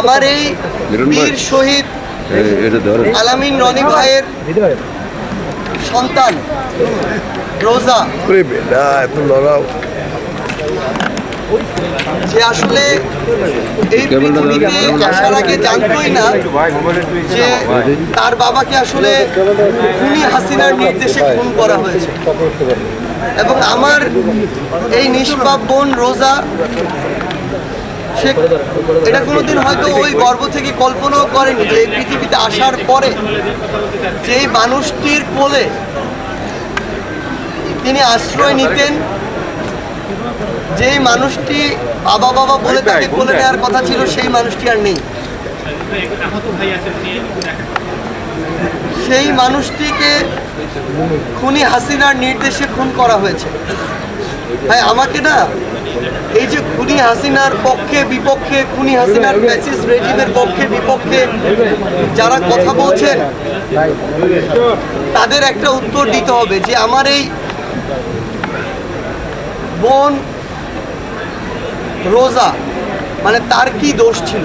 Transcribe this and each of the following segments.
আমার এই বীর শহীদ আলামিন রনি ভাইয়ের সন্তান রোজা। এত লড়াও। যে আসলে এই পৃথিবীতে আসার আগে জানতোই না যে তার বাবাকে আসলে খুনি হাসিনার নির্দেশে খুন করা হয়েছে। এবং আমার এই নিষ্পাপ বোন রোজা সে এটা কোনোদিন হয়তো ওই গর্ব থেকে কল্পনাও করেনি যে এই পৃথিবীতে আসার পরে যেই মানুষটির কোলে তিনি আশ্রয় নিতেন যেই মানুষটি বাবা বাবা বলে তাকে কোলে নেওয়ার কথা ছিল সেই মানুষটি আর নেই। সেই মানুষটিকে খুনি হাসিনার নির্দেশে খুন করা হয়েছে। ভাই আমাকে না এই যে খুনি হাসিনার পক্ষে, বিপক্ষে, খুনি হাসিনার ফ্যাসিস রেজিমের পক্ষে, বিপক্ষে যারা কথা বলছেন, তাদের একটা উত্তর দিতে হবে যে আমার এই বোন রোজা মানে তার কি দোষ ছিল?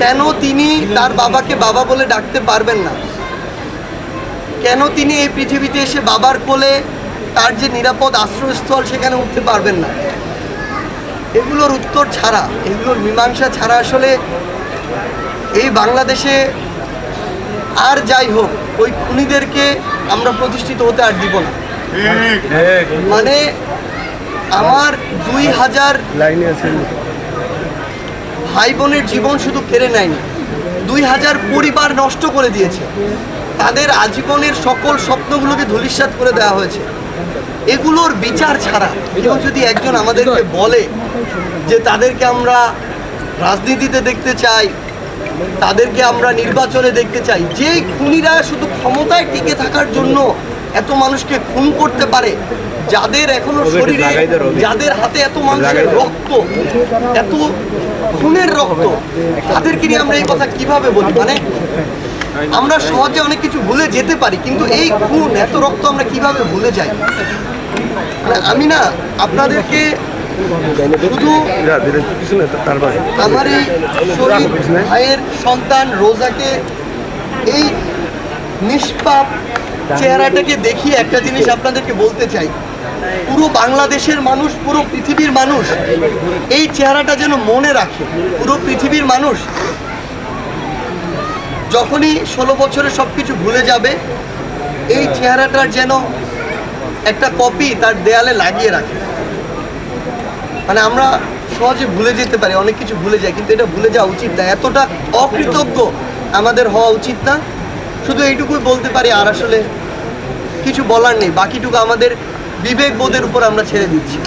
কেন তিনি তার বাবাকে বাবা বলে ডাকতে পারবেন না? কেন তিনি এই পৃথিবীতে এসে বাবার কোলে তার যে নিরাপদ আশ্রয়স্থল সেখানে উঠতে পারবেন না। এগুলোর উত্তর ছাড়া এগুলোর মীমাংসা ছাড়া আসলে এই বাংলাদেশে আর যাই হোক ওই খুনিদেরকে আমরা প্রতিষ্ঠিত হতে আর দিব না। মানে আমার দুই হাজার ভাই বোনের জীবন শুধু কেড়ে নেয়নি দুই হাজার পরিবার নষ্ট করে দিয়েছে। তাদের আজীবনের সকল স্বপ্নগুলোকে ধূলিসাৎ করে দেওয়া হয়েছে। এগুলোর বিচার ছাড়া কেউ যদি একজন আমাদেরকে বলে যে তাদেরকে আমরা রাজনীতিতে দেখতে চাই তাদেরকে আমরা নির্বাচনে দেখতে চাই যে খুনিরা শুধু ক্ষমতায় টিকে থাকার জন্য এত মানুষকে খুন করতে পারে যাদের এখনও শরীরে যাদের হাতে এত মানুষের রক্ত এত খুনের রক্ত তাদেরকে নিয়ে আমরা এই কথা কীভাবে বলি? মানে আমরা সহজে অনেক কিছু ভুলে যেতে পারি, কিন্তু এই খুন, এত রক্ত আমরা কীভাবে ভুলে যাই? মানে আমি না, আপনাদেরকে আমার এই ভাইয়ের সন্তান রোজাকে এই নিষ্পাপ চেহারাটাকে দেখিয়ে একটা জিনিস আপনাদেরকে বলতে চাই। পুরো বাংলাদেশের মানুষ, পুরো পৃথিবীর মানুষ এই চেহারাটা যেন মনে রাখে। পুরো পৃথিবীর মানুষ যখনই ষোলো বছরে সব কিছু ভুলে যাবে, এই চেহারাটার যেন একটা কপি তার দেয়ালে লাগিয়ে রাখে। মানে আমরা সহজে ভুলে যেতে পারি, অনেক কিছু ভুলে যাই কিন্তু এটা ভুলে যাওয়া উচিত না। এতটা অকৃতজ্ঞ আমাদের হওয়া উচিত না। শুধু এইটুকুই বলতে পারি, আর আসলে কিছু বলার নেই। বাকিটুকু আমাদের বিবেক বোধের উপর আমরা ছেড়ে দিচ্ছি।